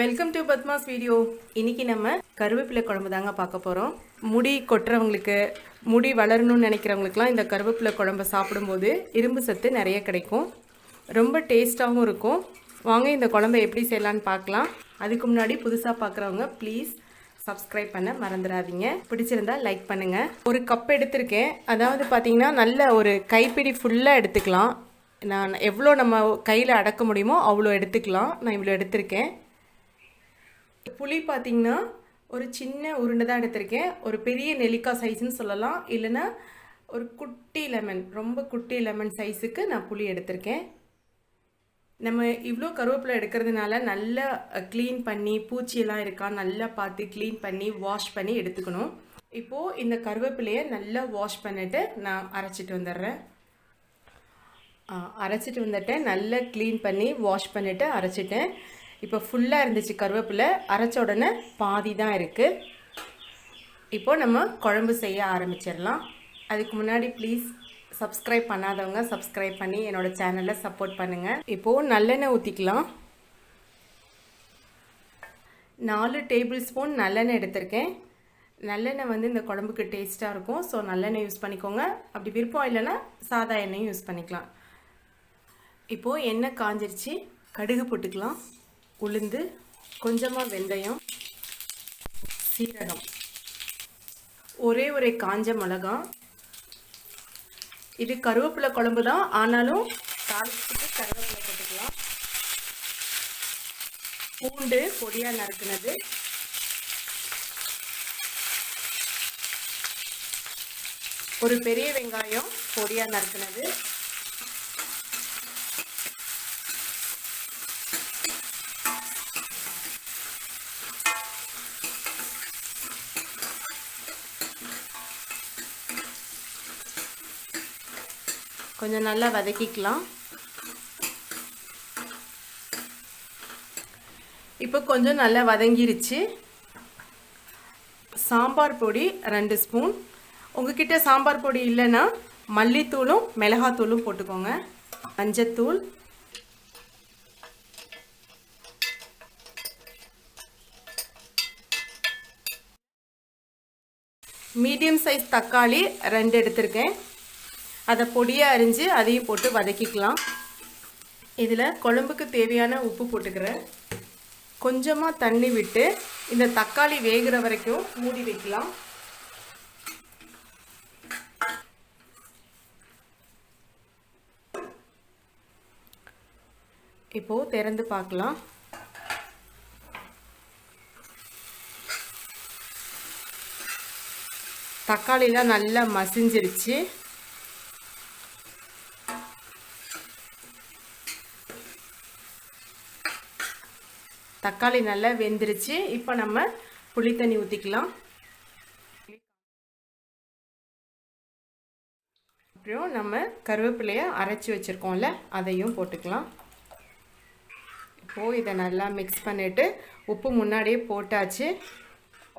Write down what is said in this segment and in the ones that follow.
Welcome to Padma's video இன்னைக்கு நம்ம கருவேப்பிலை குழம்பு தாங்க பார்க்க போகிறோம் முடி கொட்டுறவங்களுக்கு முடி வளரணும்னு நினைக்கிறவங்களுக்குலாம் இந்த கருவேப்பிலை குழம்பு சாப்பிடும்போது இரும்பு சத்து நிறைய கிடைக்கும். ரொம்ப டேஸ்ட்டாகவும் இருக்கும். வாங்க இந்த குழம்பை எப்படி செய்யலான்னு பார்க்கலாம். அதுக்கு முன்னாடி புதுசாக பார்க்குறவங்க ப்ளீஸ் சப்ஸ்கிரைப் பண்ண மறந்துடாதீங்க. பிடிச்சிருந்தா லைக் பண்ணுங்கள் ஒரு கப் எடுத்திருக்கேன். அதாவது பார்த்தீங்கன்னா நல்ல ஒரு கைப்பிடி ஃபுல்லாக எடுத்துக்கலாம். நான் எவ்வளோ நம்ம கையில் அடக்க முடியுமோ அவ்வளோ எடுத்துக்கலாம். நான் இவ்வளோ எடுத்திருக்கேன். புளி பார்த்தீங்கன்னா ஒரு சின்ன உருண்டை தான் எடுத்திருக்கேன். ஒரு பெரிய நெல்லிக்காய் சைஸ்ன்னு சொல்லலாம். இல்லைன்னா ஒரு குட்டி லெமன் ரொம்ப குட்டி லெமன் சைஸுக்கு நான் புளி எடுத்திருக்கேன். நம்ம இவ்வளோ கருவேப்பிலை எடுக்கிறதுனால நல்லா க்ளீன் பண்ணி பூச்சியெல்லாம் இருக்கா நல்லா பார்த்து க்ளீன் பண்ணி வாஷ் பண்ணி எடுத்துக்கணும். இப்போது இந்த கருவேப்பிலையை நல்லா வாஷ் பண்ணிவிட்டு நான் அரைச்சிட்டு வந்துடுறேன். அரைச்சிட்டு வந்துட்டேன். நல்லா க்ளீன் பண்ணி வாஷ் பண்ணிவிட்டு அரைச்சிட்டேன். இப்போ ஃபுல்லாக இருந்துச்சு கருவேப்பிலை. அரைச்ச உடனே பாதி தான் இருக்குது இப்போது நம்ம குழம்பு செய்ய ஆரம்பிச்சிடலாம். அதுக்கு முன்னாடி ப்ளீஸ் சப்ஸ்கிரைப் பண்ணாதவங்க சப்ஸ்கிரைப் பண்ணி என்னோடய சேனலை சப்போர்ட் பண்ணுங்கள் இப்போது நல்லெண்ணெய் ஊற்றிக்கலாம் நாலு டேபிள் ஸ்பூன் நல்லெண்ணெய் எடுத்திருக்கேன். நல்லெண்ணெய் வந்து இந்த குழம்புக்கு டேஸ்ட்டாக இருக்கும். ஸோ நல்லெண்ணெய் யூஸ் பண்ணிக்கோங்க. அப்படி விருப்பம் இல்லைன்னா சாதா எண்ணெயும் யூஸ் பண்ணிக்கலாம். இப்போது எண்ணெய் காஞ்சிருச்சு. கடுகு போட்டுக்கலாம். உளுந்து கொஞ்சமாக வெந்தயம் சீரகம். ஒரே ஒரே காஞ்ச மிளகா. இது கருவேப்பிலை குழம்பு தான். ஆனாலும் தாளிச்சுட்டு கருவேப்பிலை போட்டுக்கலாம். பூண்டு பொடியாக நறுக்குனது. ஒரு பெரிய வெங்காயம் பொடியாக நறுக்குனது. கொஞ்சம் நல்லா வதக்கிக்கலாம். இப்போ கொஞ்சம் நல்லா வதங்கிருச்சு. சாம்பார் பொடி ரெண்டு ஸ்பூன். உங்ககிட்ட சாம்பார் பொடி இல்லைன்னா மல்லித்தூளும் மிளகாத்தூளும் போட்டுக்கோங்க. மஞ்சத்தூள். மீடியம் சைஸ் தக்காளி ரெண்டு எடுத்திருக்கேன். அதை பொடியாக அரிஞ்சு அதையும் போட்டு வதக்கிக்கலாம். இதில் குழம்புக்கு தேவையான உப்பு போட்டுக்கிறேன். கொஞ்சமாக தண்ணி விட்டு இந்த தக்காளி வேகிற வரைக்கும் மூடி வைக்கலாம். இப்போது திறந்து பார்க்கலாம். தக்காளிலாம் நல்லா மசிஞ்சிருச்சு. தக்காளி நல்லா வெந்துருச்சு. இப்போ நம்ம புளி தண்ணி ஊற்றிக்கலாம் அப்புறம் நம்ம கருவேப்பிலையை அரைச்சி வச்சுருக்கோம்ல அதையும் போட்டுக்கலாம். இப்போது இதை நல்லா மிக்ஸ் பண்ணிவிட்டு உப்பு முன்னாடியே போட்டாச்சு.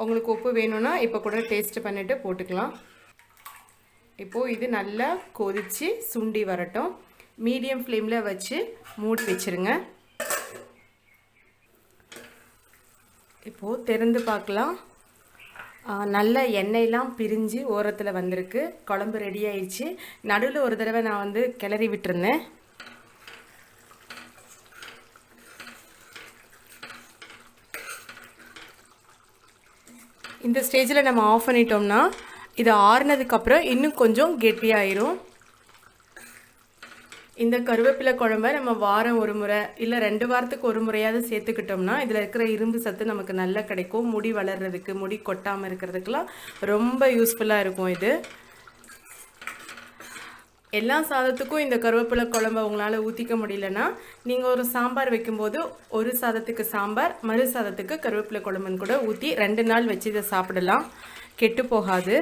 உங்களுக்கு உப்பு வேணும்னா இப்போ கூட டேஸ்ட் பண்ணிவிட்டு போட்டுக்கலாம். இப்போது இது நல்லா கொதித்து சுண்டி வரட்டும். மீடியம் ஃப்ளேமில் வச்சு மூடி வச்சுருங்க. இப்போது திறந்து பார்க்கலாம். நல்ல எண்ணெயெலாம் பிரிஞ்சு ஓரத்தில் வந்திருக்கு. குழம்பு ரெடி ஆயிடுச்சு. நடுவில் ஒரு தடவை நான் வந்து கிளறி விட்டுருந்தேன். இந்த ஸ்டேஜில் நம்ம ஆஃப் பண்ணிட்டோம்னா இது ஆறுனதுக்கப்புறம் இன்னும் கொஞ்சம் கெட்டியாயிரும். இந்த கருவேப்பிலை குழம்ப நம்ம வாரம் ஒரு முறை இல்லை ரெண்டு வாரத்துக்கு ஒரு முறையாவது சேர்த்துக்கிட்டோம்னா இதில் இருக்கிற இரும்பு சத்து நமக்கு நல்லா கிடைக்கும். முடி வளர்றதுக்கு முடி கொட்டாமல் இருக்கிறதுக்கெலாம் ரொம்ப யூஸ்ஃபுல்லாக இருக்கும் இது. எல்லா சாதத்துக்கும் இந்த கருவேப்பிலை குழம்ப உங்களால் ஊற்றிக்க முடியலன்னா நீங்கள் ஒரு சாம்பார் வைக்கும்போது ஒரு சாதத்துக்கு சாம்பார் மறு சாதத்துக்கு கருவேப்பிலை குழம்புன்னு கூட ஊற்றி ரெண்டு நாள் வச்சு இதை சாப்பிடலாம். கெட்டு போகாது.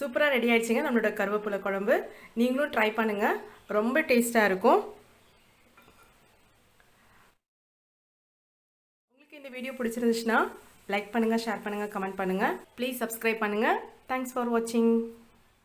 சூப்பராக ரெடி ஆயிடுச்சுங்க நம்மளோட கருவேப்பிலை குழம்பு. நீங்களும் ட்ரை பண்ணுங்கள் ரொம்ப டேஸ்ட்டாக இருக்கும். உங்களுக்கு இந்த வீடியோ பிடிச்சிருந்துச்சுன்னா லைக் பண்ணுங்கள் ஷேர் பண்ணுங்கள் கமெண்ட் பண்ணுங்கள் ப்ளீஸ் சப்ஸ்கிரைப் பண்ணுங்கள் தேங்க்ஸ் ஃபார் வாட்சிங்